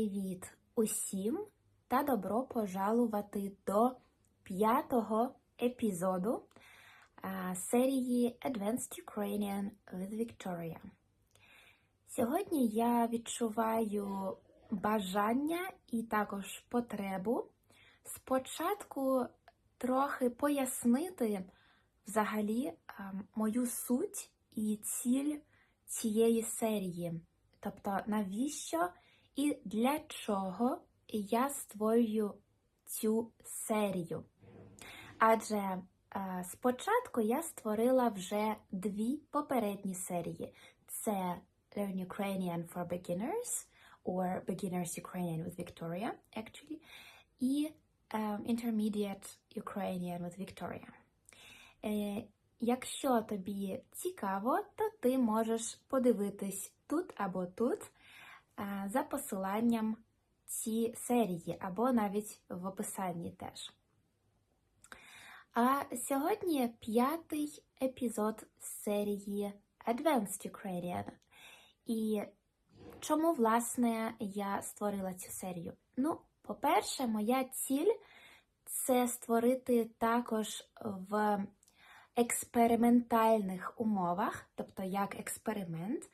Привіт усім та добро пожалувати до п'ятого епізоду серії Advanced Ukrainian with Victoria. Сьогодні я відчуваю бажання і також потребу спочатку трохи пояснити взагалі мою суть і ціль цієї серії. Тобто, навіщо і для чого я створюю цю серію? Адже е, спочатку я створила вже дві попередні серії: це Learn Ukrainian for Beginners or Beginners Ukrainian with Victoria, actually, і е, Intermediate Ukrainian with Victoria. Е, Якщо тобі цікаво, то ти можеш подивитись тут або тут за посиланням ці серії, або навіть в описанні теж. А сьогодні п'ятий епізод серії Advanced Ukrainian. І чому, власне, я створила цю серію? Ну, по-перше, моя ціль це створити також в експериментальних умовах, тобто як експеримент,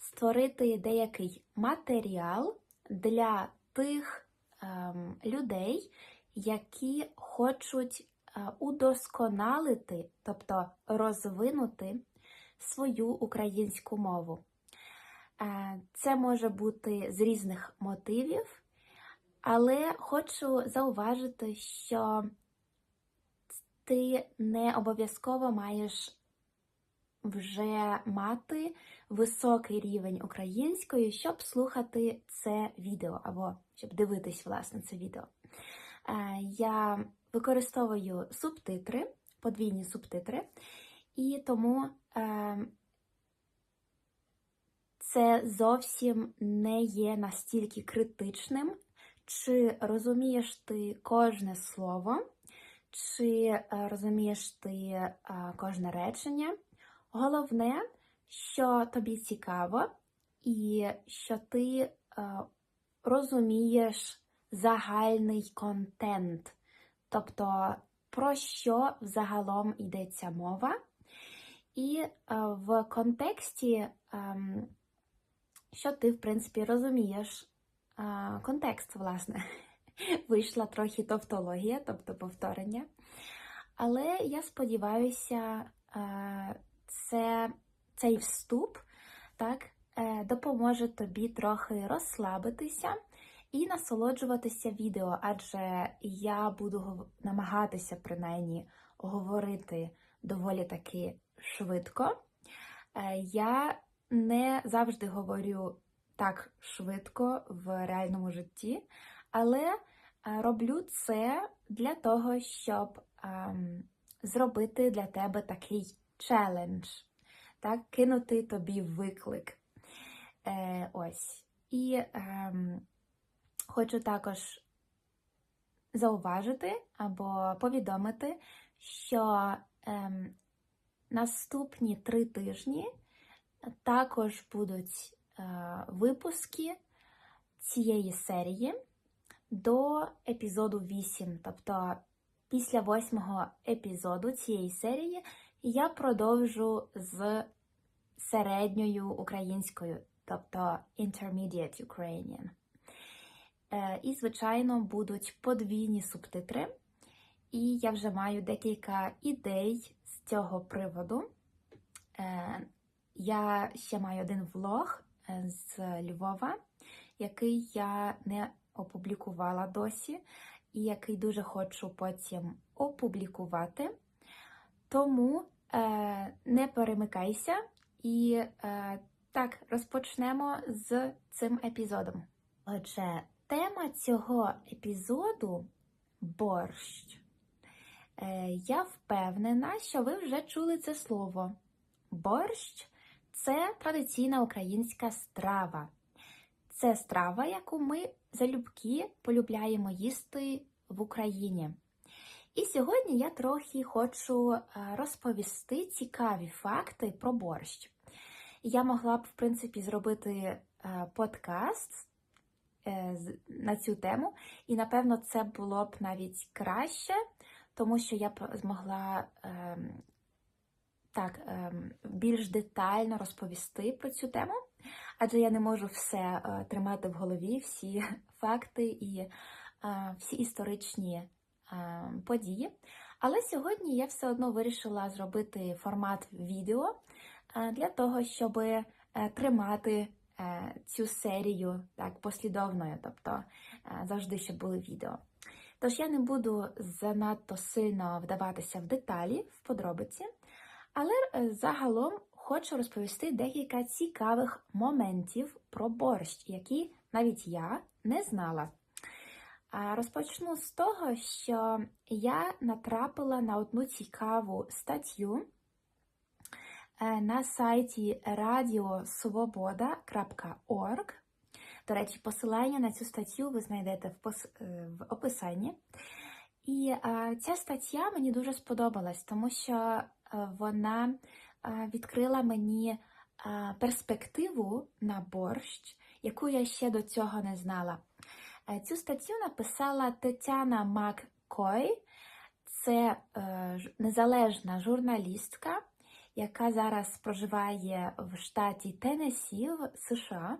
створити деякий матеріал для тих ем, людей, які хочуть е, удосконалити, тобто розвинути свою українську мову. Е, це може бути з різних мотивів, але хочу зауважити, що ти не обов'язково маєш вже мати високий рівень української, щоб слухати це відео, або щоб дивитись, власне, це відео. Е, Я використовую субтитри, подвійні субтитри, і тому е, це зовсім не є настільки критичним, чи розумієш ти кожне слово чи е, розумієш ти кожне речення. Головне, що тобі цікаво, і що ти е, розумієш загальний контент, тобто про що взагалом йдеться мова. І в контексті, ем, що ти, в принципі, розумієш контекст, власне. Вийшла трохи тавтологія, тобто повторення. Але я сподіваюся, це, цей вступ так, е, допоможе тобі трохи розслабитися і насолоджуватися відео, адже я буду намагатися принаймні говорити доволі таки швидко. Е, я не завжди говорю так швидко в реальному житті, але роблю це для того, щоб ем, зробити для тебе такий челендж, так, кинути тобі виклик. Е, Ось. І ем, хочу також зауважити або повідомити, що ем, наступні три тижні також будуть е, випуски цієї серії до епізоду 8. Тобто, після восьмого епізоду цієї серії я продовжу з середньою українською, тобто Intermediate Ukrainian. Е, і, звичайно, будуть подвійні субтитри. І я вже маю декілька ідей з цього приводу. Е, я ще маю один влог е, з Львова, який я не опублікувала досі, і який дуже хочу потім опублікувати. Тому е, не перемикайся і е, так розпочнемо з цим епізодом. Отже, тема цього епізоду борщ. Е, я впевнена, що ви вже чули це слово. Борщ це традиційна українська страва. Це страва, яку ми залюбки полюбляємо їсти в Україні. І сьогодні я трохи хочу е, розповісти цікаві факти про борщ. Я могла б, в принципі, зробити е, подкаст е, на цю тему, і напевно це було б навіть краще, тому що я б змогла ем, так ем, більш детально розповісти про цю тему, адже я не можу все тримати в голові, всі факти і всі історичні події. Але сьогодні я все одно вирішила зробити формат відео е, для того, щоб е, тримати е, цю серію так послідовною, тобто е, завжди, щоб були відео. Тож я не буду занадто сильно вдаватися в деталі, в подробиці, але е, загалом хочу розповісти декілька цікавих моментів про борщ, які навіть я не знала. А Розпочну з того, що я натрапила на одну цікаву статтю е, на сайті radiosvoboda.org. До речі, посилання на цю статтю ви знайдете в, пос... е, в описанні. І е, ця стаття мені дуже сподобалась, тому що вона відкрила мені перспективу на борщ, яку я ще до цього не знала. Е, Цю статтю написала Тетяна Маккой. Це е, незалежна журналістка, яка зараз проживає в штаті Теннессі в США.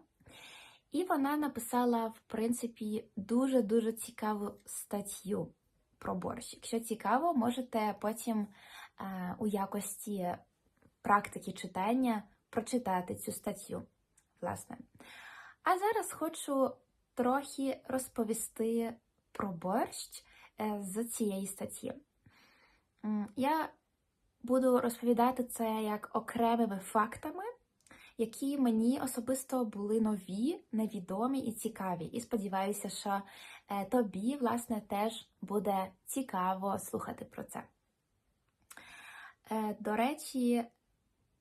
І вона написала, в принципі, дуже-дуже цікаву статтю про борщ. Якщо цікаво, можете потім е, у якості практики читання прочитати цю статтю. Власне. А зараз хочу трохи розповісти про борщ е, з цієї статті. Я буду розповідати це як окремими фактами, які мені особисто були нові, невідомі і цікаві. І сподіваюся, що е, тобі, власне, теж буде цікаво слухати про це. Е, До речі,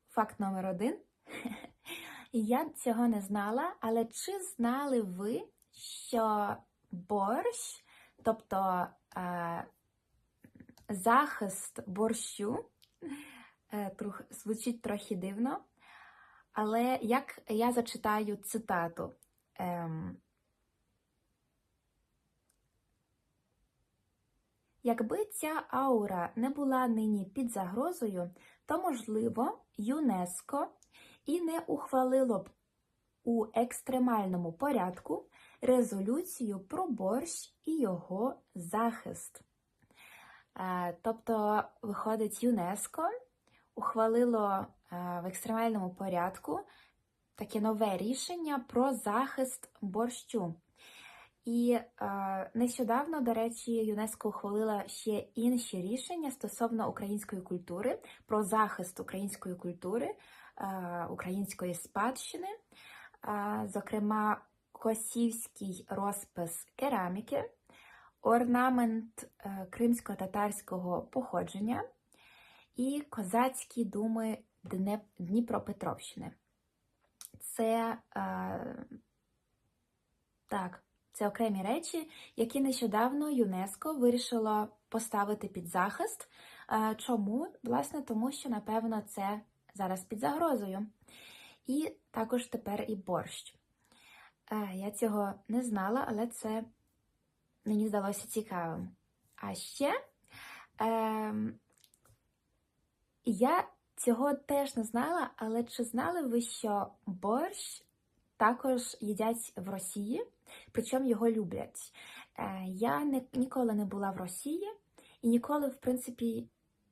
факт номер один. Я цього не знала, але чи знали ви, що борщ, тобто е, захист борщу, е, трух, звучить трохи дивно, але як я зачитаю цитату. Ем, Якби ця аура не була нині під загрозою, то, можливо, ЮНЕСКО і не ухвалило б у екстремальному порядку резолюцію про борщ і його захист. Е, Тобто, виходить, ЮНЕСКО ухвалило е, в екстремальному порядку таке нове рішення про захист борщу. І е, нещодавно, до речі, ЮНЕСКО ухвалила ще інші рішення стосовно української культури, про захист української культури, е, української спадщини, е, зокрема, косівський розпис кераміки, орнамент е, кримсько-татарського походження і козацькі думи Дніпропетровщини. Це е, так, це окремі речі, які нещодавно ЮНЕСКО вирішило поставити під захист. Е, Чому? Власне, тому що, напевно, це зараз під загрозою. І також тепер і борщ. Е, Я цього не знала, але це мені здалося цікавим. А ще ем, я цього теж не знала, але чи знали ви, що борщ також їдять в Росії, причому його люблять? Е, Я не, ніколи не була в Росії і ніколи, в принципі,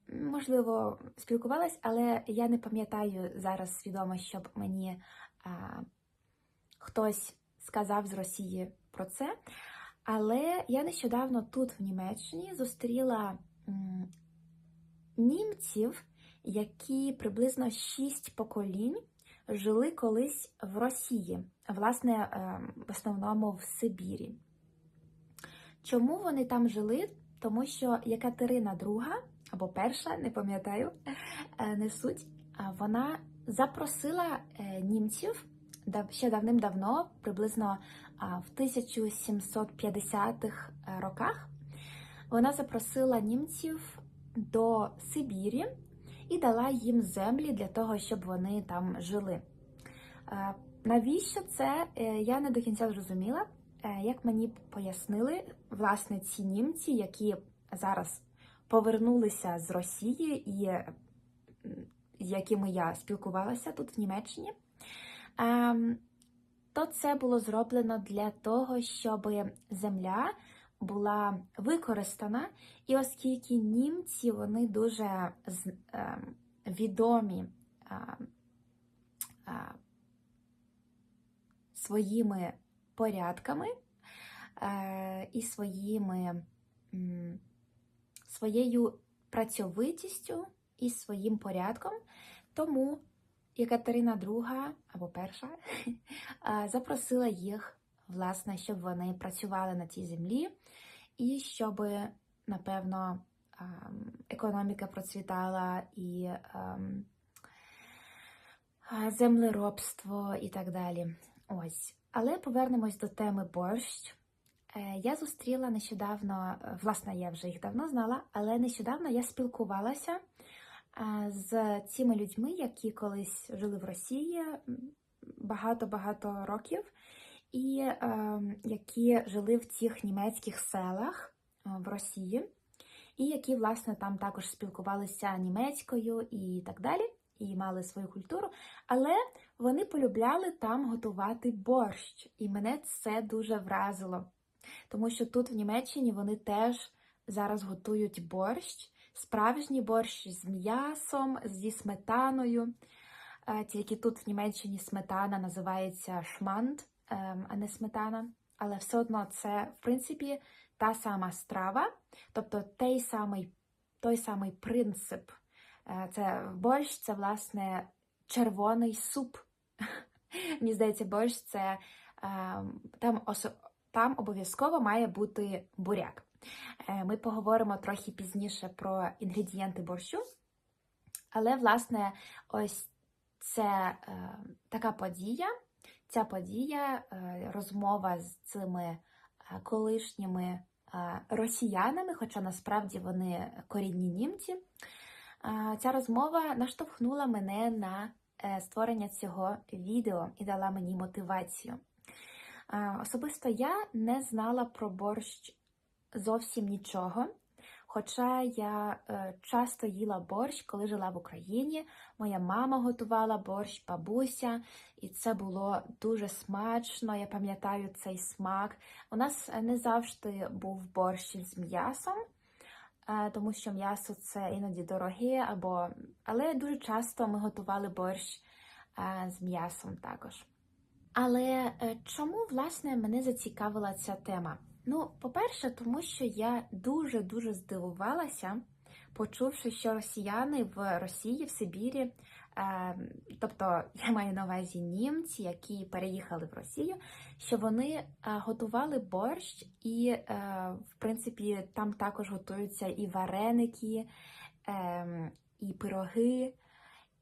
можливо, спілкувалась, але я не пам'ятаю зараз свідомо, щоб мені а, хтось сказав з Росії про це. Але я нещодавно тут, в Німеччині, зустріла німців, які приблизно шість поколінь жили колись в Росії, власне, е, в основному в Сибірі. Чому вони там жили? Тому що Екатерина II, або перша, не пам'ятаю, е, не суть, вона запросила е, німців ще давним-давно, приблизно в 1750-х е, роках, вона запросила німців до Сибірі і дала їм землі для того, щоб вони там жили. Е, Навіщо це? Е, Я не до кінця зрозуміла. Як мені пояснили, власне, ці німці, які зараз повернулися з Росії і з якими я спілкувалася тут в Німеччині, то це було зроблено для того, щоб земля була використана, і оскільки німці вони дуже ем, відомі ем, своїми порядками е, і своїми, своєю працьовитістю і своїм порядком. Тому Екатерина II або перша запросила їх, власне, щоб вони працювали на цій землі і щоб, напевно, економіка процвітала і ем, землеробство і так далі. Ось. Але повернемось до теми борщ. Е, Я зустріла нещодавно, власне, я вже їх давно знала, але нещодавно я спілкувалася з цими людьми, які колись жили в Росії багато-багато років, і е, які жили в цих німецьких селах е, в Росії, і які, власне, там також спілкувалися німецькою і так далі, і мали свою культуру. Але вони полюбляли там готувати борщ, і мене це дуже вразило. Тому що тут в Німеччині вони теж зараз готують борщ, справжній борщ з м'ясом, зі сметаною. Е, Тільки тут в Німеччині сметана називається шманд, ем, а не сметана. Але все одно це, в принципі, та сама страва, тобто той самий, той самий принцип. Е, Це борщ, це власне червоний суп. Мені здається, борщ це ем, там, там обов'язково має бути буряк. Е, Ми поговоримо трохи пізніше про інгредієнти борщу. Але, власне, ось це е, така подія. Ця подія, е, розмова з цими е, колишніми е, росіянами, хоча насправді вони корінні німці. Е, Ця розмова наштовхнула мене на е, створення цього відео і дала мені мотивацію. Особисто я не знала про борщ зовсім нічого. Хоча я е, часто їла борщ, коли жила в Україні. Моя мама готувала борщ, бабуся, і це було дуже смачно. Я пам'ятаю цей смак. У нас е, не завжди був борщ з м'ясом, е, тому що м'ясо це іноді дороге, або... але дуже часто ми готували борщ з м'ясом також. Але чому власне мене зацікавила ця тема? Ну, по-перше, тому що я дуже-дуже здивувалася, почувши, що росіяни в Росії, в Сибірі, е, тобто я маю на увазі німці, які переїхали в Росію, що вони е, готували борщ, і, е, в принципі, там також готуються і вареники, е, і пироги.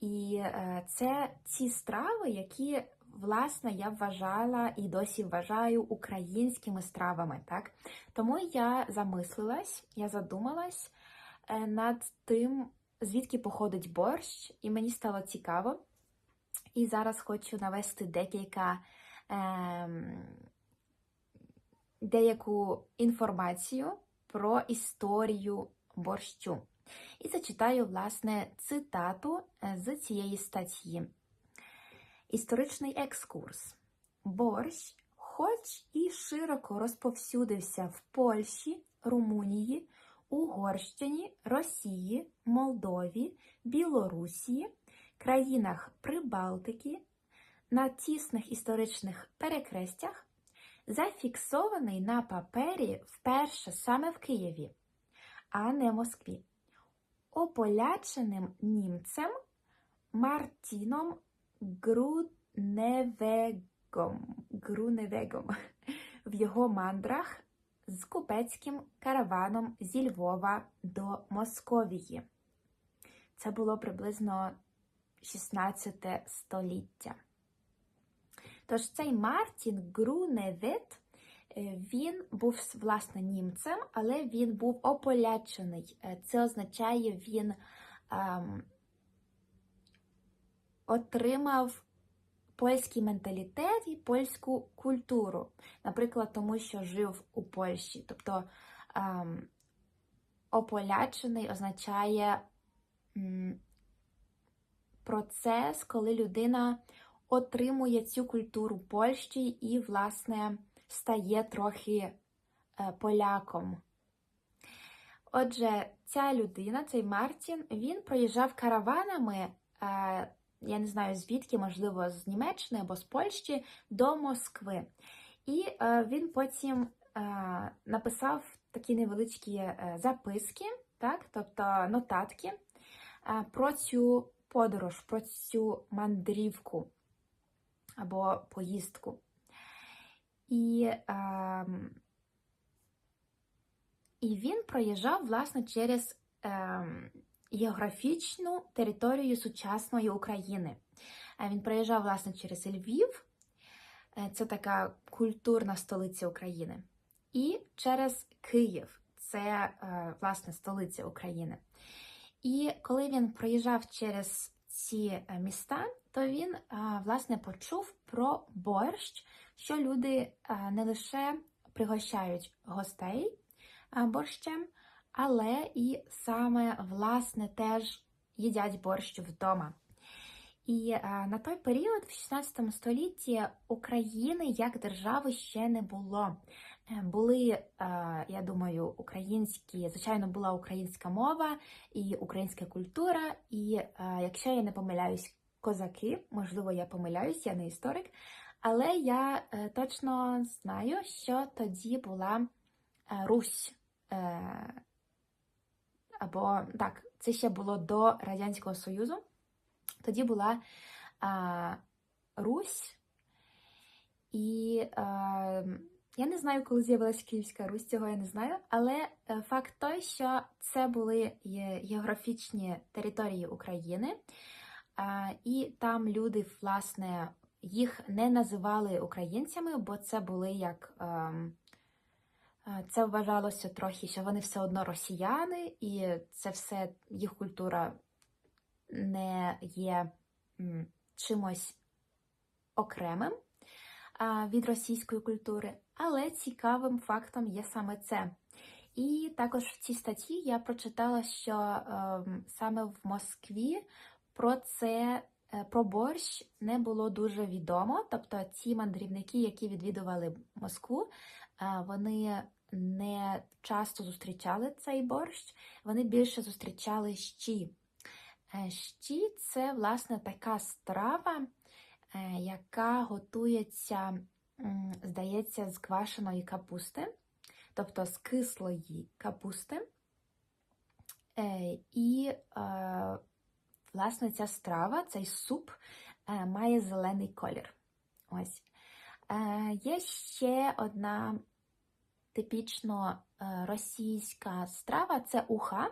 І е, це ці страви, які власне я вважала і досі вважаю українськими стравами. Так? Тому я замислилась, я задумалась е, над тим, звідки походить борщ, і мені стало цікаво. І зараз хочу навести декілька ем, деяку інформацію про історію борщу. І зачитаю, власне, цитату е, з цієї статті. Історичний екскурс. Борщ, хоч і широко розповсюдився в Польщі, Румунії, Угорщині, Росії, Молдові, Білорусі, країнах Прибалтики, на тісних історичних перекрестях, зафіксований на папері вперше саме в Києві, а не Москві, ополяченим німцем Мартіном Груневегом, Груневегом в його мандрах з купецьким караваном зі Львова до Московії. Це було приблизно 16 століття. Тож цей Мартін Груневет, е, він був власне німцем, але він був ополячений. Е, Це означає, він ем, отримав польський менталітет і польську культуру. Наприклад, тому що жив у Польщі. Тобто ем, ополячений означає м, процес, коли людина отримує цю культуру Польщі і, власне, стає трохи е, поляком. Отже, ця людина, цей Мартін, він проїжджав караванами, е, я не знаю звідки, можливо, з Німеччини або з Польщі до Москви. І е, він потім е, написав такі невеличкі е, записки, так, тобто нотатки про цю подорож, про цю мандрівку або поїздку. І, е, і він проїжджав, власне, через е, географічну територію сучасної України. Е, Він проїжджав, власне, через Львів, е, це така культурна столиця України, і через Київ, це, е, власне, столиця України. І коли він проїжджав через ці міста, то він, власне, почув про борщ, що люди не лише пригощають гостей борщем, але і саме, власне, теж їдять борщ вдома. І е, на той період, в 16 столітті, України як держави ще не було. Е, Були, е, я думаю, українські, звичайно, була українська мова і українська культура. І якщо я не помиляюсь, козаки, можливо, я помиляюсь, я не історик, але я точно знаю, що тоді була Русь. Або так, це ще було до Радянського Союзу. Тоді була а, Русь, і а, я не знаю, коли з'явилася Київська Русь, цього я не знаю. Але е, факт той, що це були географічні території України, а, і там люди, власне, їх не називали українцями, бо це були як. ем, е, Це вважалося трохи, що вони все одно росіяни, і це все їх культура не є чимось окремим від російської культури, але цікавим фактом є саме це. І також в цій статті я прочитала, що ем, саме в Москві про це, е, про борщ не було дуже відомо. Тобто ті мандрівники, які відвідували Москву, вони не часто зустрічали цей борщ, вони більше зустрічали щі. Е, Щі це, власне, така страва, е, яка готується, здається, з квашеної капусти, тобто з кислої капусти. Е, І, власне, ця страва, цей суп має зелений колір. Ось. Е, Є ще одна типічно е, російська страва це уха.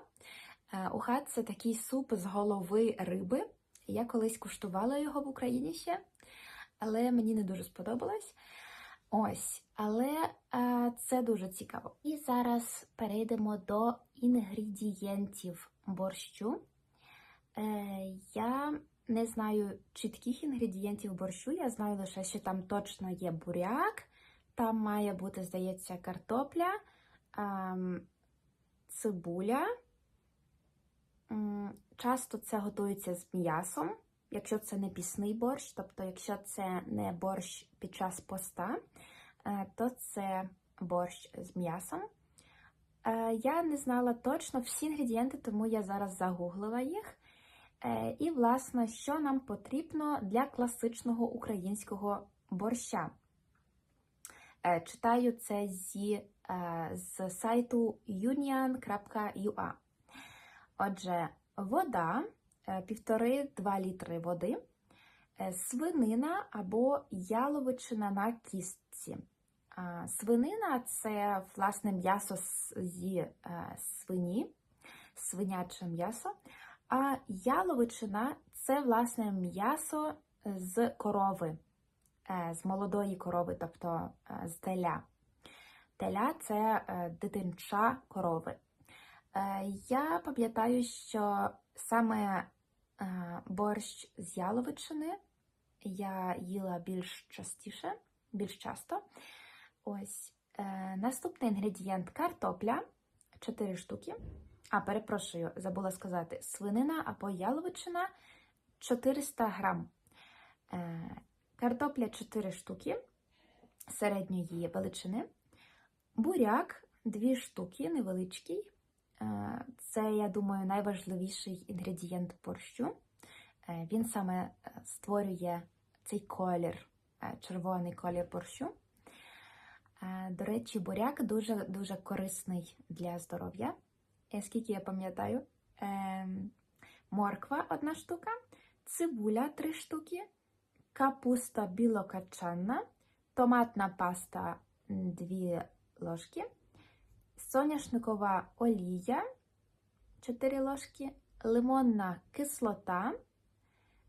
Е, Уха це такий суп з голови риби. Я колись куштувала його в Україні ще, але мені не дуже сподобалось. Ось, але це дуже цікаво. І зараз перейдемо до інгредієнтів борщу. Я не знаю чітких інгредієнтів борщу, я знаю лише, що там точно є буряк, там має бути, здається, картопля, ем, цибуля. Часто це готується з м'ясом, якщо це не пісний борщ, тобто якщо це не борщ під час поста, е, то це борщ з м'ясом. Е, Я не знала точно всі інгредієнти, тому я зараз загуглила їх. Е, І, власне, що нам потрібно для класичного українського борща. Е, Читаю це зі, е, з сайту union.ua. Отже, вода, е, 1,5-2 літри води, свинина або яловичина на кістці. Свинина це власне м'ясо зі свині, свиняче м'ясо, а яловичина це власне м'ясо з корови, е, з молодої корови, тобто е, з теля. Теля це е, дитинча корови. Я пам'ятаю, що саме борщ з яловичини я їла більш частіше, більш часто. Ось наступний інгредієнт картопля 4 штуки. А, перепрошую, забула сказати, свинина або яловичина 400 грам. Е, картопля 4 штуки середньої величини. Буряк 2 штуки, невеличкий. Е, Це, я думаю, найважливіший інгредієнт борщу. Е, Він саме створює цей колір, червоний колір борщу. До речі, буряк дуже дуже корисний для здоров'я. Скільки я пам'ятаю, Ем, морква одна штука, цибуля три штуки, капуста білокачанна, томатна паста дві ложки, соняшникова олія 4 ложки, лимонна кислота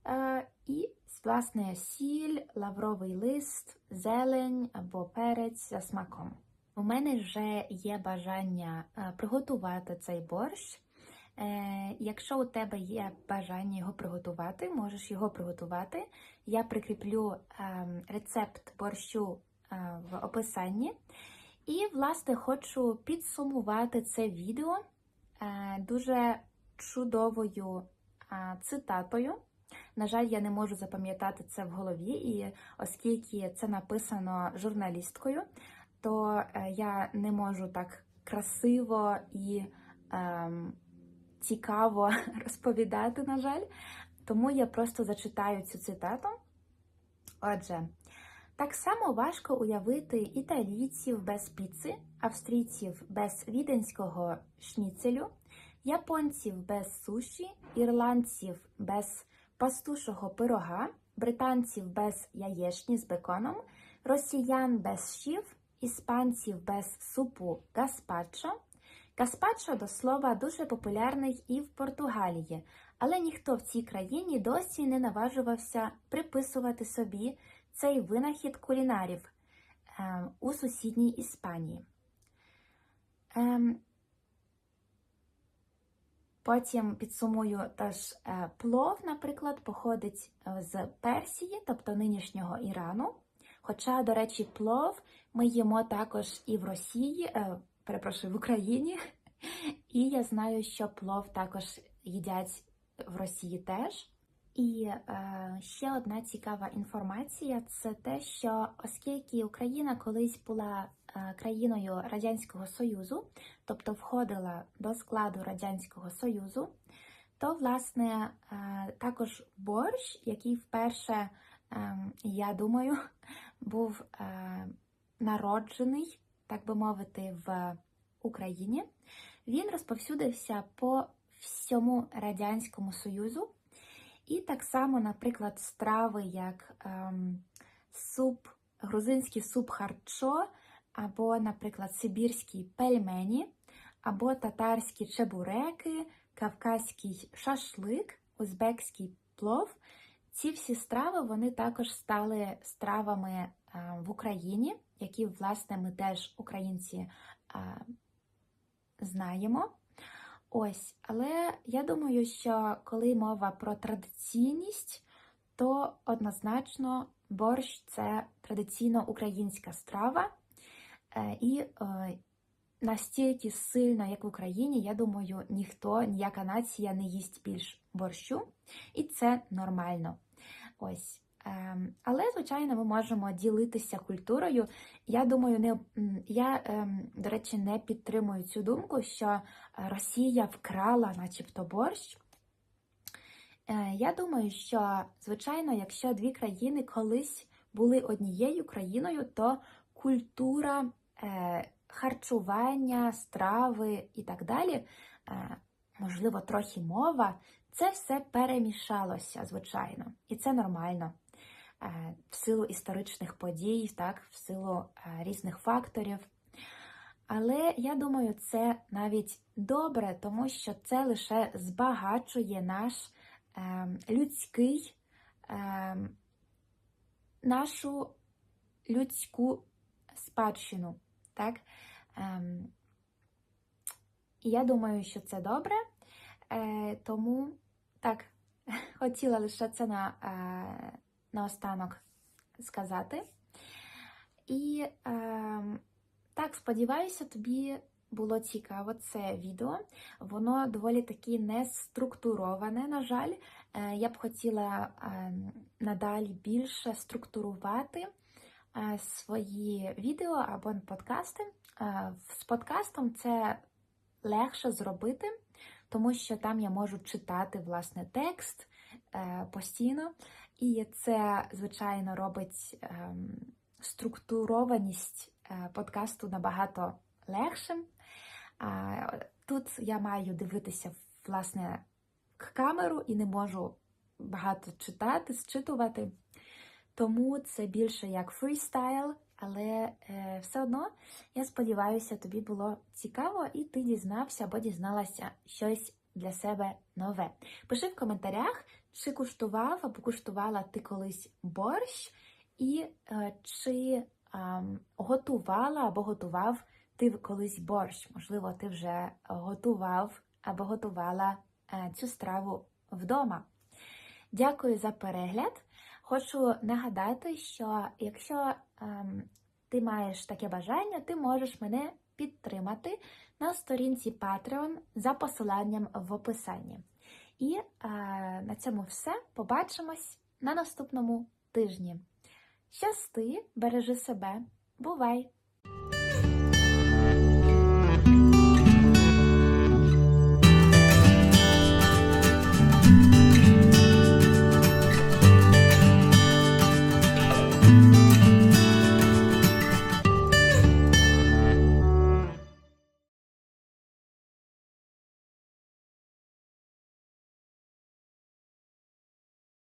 е, і, власне, сіль, лавровий лист, зелень або перець за смаком. У мене вже є бажання е, приготувати цей борщ. Е, Якщо у тебе є бажання його приготувати, можеш його приготувати. Я прикріплю ем, рецепт борщу е, в описанні. І, власне, хочу підсумувати це відео дуже чудовою цитатою. На жаль, я не можу запам'ятати це в голові, і оскільки це написано журналісткою, то е, я не можу так красиво і ем, цікаво розповідати, на жаль. Тому я просто зачитаю цю цитату. Отже, так само важко уявити італійців без піци, австрійців без віденського шніцелю, японців без суші, ірландців без пастушого пирога, британців без яєчні з беконом, росіян без щів, іспанців без супу гаспачо. Гаспачо, до слова, дуже популярний і в Португалії, але ніхто в цій країні досі не наважувався приписувати собі цей винахід кулінарів е, у сусідній Іспанії. Ем, Потім підсумую, тож е, плов, наприклад, походить з Персії, тобто нинішнього Ірану. Хоча, до речі, плов ми їмо також і в Росії, е, перепрошую, в Україні. І я знаю, що плов також їдять в Росії теж. І е, ще одна цікава інформація це те, що оскільки Україна колись була е, країною Радянського Союзу, тобто входила до складу Радянського Союзу, то власне е, також борщ, який вперше, е, я думаю, був е, народжений, так би мовити, в Україні, він розповсюдився по всьому Радянському Союзу. І так само, наприклад, страви, як ем, суп, грузинський суп харчо, або, наприклад, сибірські пельмені, або татарські чебуреки, кавказький шашлик, узбекський плов. Ці всі страви вони також стали стравами е, в Україні, які, власне, ми теж українці е, знаємо. Ось, але я думаю, що коли мова про традиційність, то однозначно борщ це традиційно українська страва. Е, І настільки сильно, як в Україні, я думаю, ніхто, ніяка нація не їсть більш борщу, і це нормально. Ось. Ем, Але, звичайно, ми можемо ділитися культурою. Я думаю, не я, ем, до речі, не підтримую цю думку, що Росія вкрала, начебто, борщ. Е, Я думаю, що, звичайно, якщо дві країни колись були однією країною, то культура е, харчування, страви і так далі, е, можливо, трохи мова, це все перемішалося, звичайно, і це нормально. Е, В силу історичних подій, так, в силу е, різних факторів. Але я думаю, це навіть добре, тому що це лише збагачує наш е, людський, е, нашу людську спадщину. Так? Е, і я думаю, що це добре. Е, тому так, хотіла лише це на, е, наостанок сказати. І е, так, сподіваюся, тобі було цікаво це відео. Воно доволі таки не структуроване, на жаль. Е, я б хотіла е, надалі більше структурувати е, свої відео або подкасти. Е, з подкастом це легше зробити, тому що там я можу читати власне текст е, постійно, і це, звичайно, робить е, структурованість е, подкасту набагато легшим. Тут я маю дивитися власне к камеру і не можу багато читати, зчитувати. Тому це більше як фрістайл, але е, все одно я сподіваюся, тобі було цікаво, і ти дізнався або дізналася щось для себе нове. Пиши в коментарях, чи куштував або куштувала ти колись борщ, і е, чи е, готувала або готував ти колись борщ. Можливо, ти вже готував або готувала е, цю страву вдома. Дякую за перегляд. Хочу нагадати, що якщо ем, ти маєш таке бажання, ти можеш мене підтримати на сторінці Patreon за посиланням в описанні. І е, на цьому все. Побачимось на наступному тижні. Щасти, бережи себе, бувай!